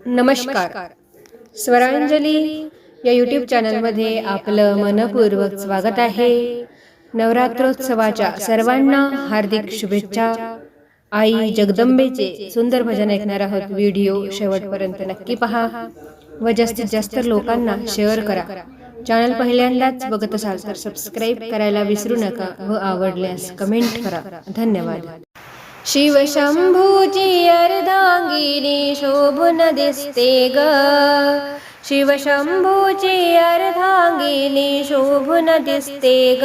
नमस्कार. स्वरांजली या यूट्यूब चॅनलमध्ये आपलं मनपूर्वक स्वागत आहे. नवरात्रोत्सवाच्या सर्वांना हार्दिक शुभेच्छा. आई जगदंबेचे सुंदर भजन ऐकणार आहोत. व्हिडिओ शेवटपर्यंत नक्की पहा. व जास्तीत जास्त लोकांना शेअर करा. चॅनल पहिल्यांदाच बघत असाल तर सबस्क्राईब करायला विसरू नका व आवडल्यास कमेंट करा. धन्यवाद. शिवशंभूची अर्धांगिनी शोभून दिसते ग. शिवशंभूची अर्धांगिनी शोभून दिसते ग.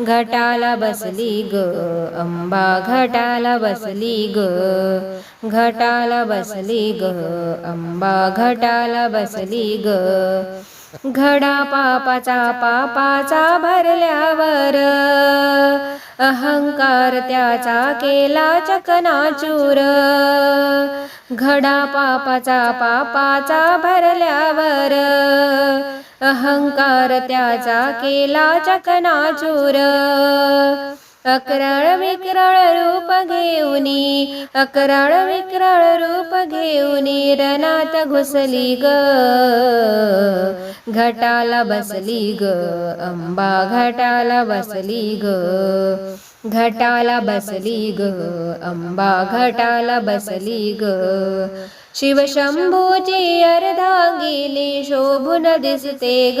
घटाला बसली ग अंबा घटाला बसली ग. घटाला बसली ग अंबा घटाला बसली ग. घडा पापाचा पापाचा भरल्यावर अहंकार त्याचा केला चकनाचूर. घडा पापाचा पापाचा भरल्यावर अहंकार त्याचा केला चकनाचूर. अकराळ विक्राळ रूप घेऊनी अकराळ विक्राळ रूप घेऊनी रनात घुसली ग. घटाला बसली ग अंबा घटाला बसली ग. घटाला बसली ग अंबा घटाला बसली ग. शिवशंभूची अर्धांगिनी शोभून दिसते ग.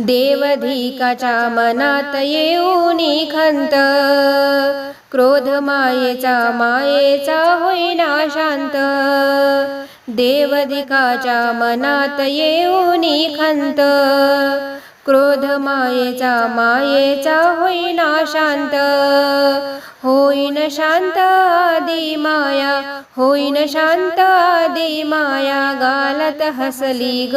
देवधिकाच्या मनात येऊनी खंत क्रोध मायेचा मायेचा होईना शांत. देवधिकाच्या मनात येऊनी खंत क्रोध मायेचा मायेचा होईना शांत. होईन शांत आदी माया होईन शांत आदी माया गालत हसली ग.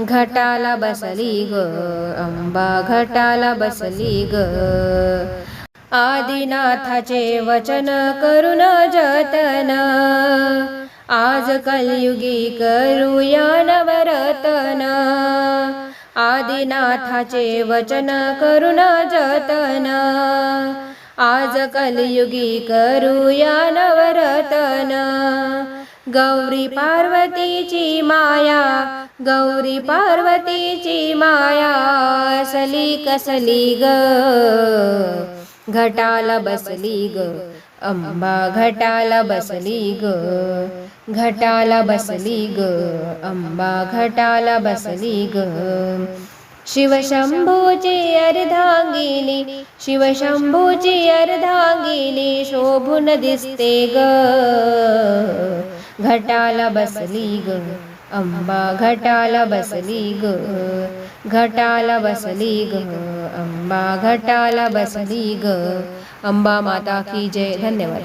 घटाला बसली ग अंबा घटाला बसली ग. आदिनाथाचे वचन करून जतन आज कलयुगी करूया नवरतन. आदिनाथाचे वचन करून जतन आज कलयुगी करूया नवरतन. गौरी पार्वतीची माया गौरी पार्वतीची माया असली कसली ग घटाला बसली ग अंबा घटाला बसली ग. घटाला बसली ग अंबा घटाला बसली ग. शिवशंभूची अर्धांगिनी शिवशंभूची अर्धांगिनी शोभून दिसते ग. घटाला बसली ग. अंबा घटाला बसली ग. घटाला बसली ग. अंबा घटाला बसली ग. अंबा माता की जय. धन्यवाद.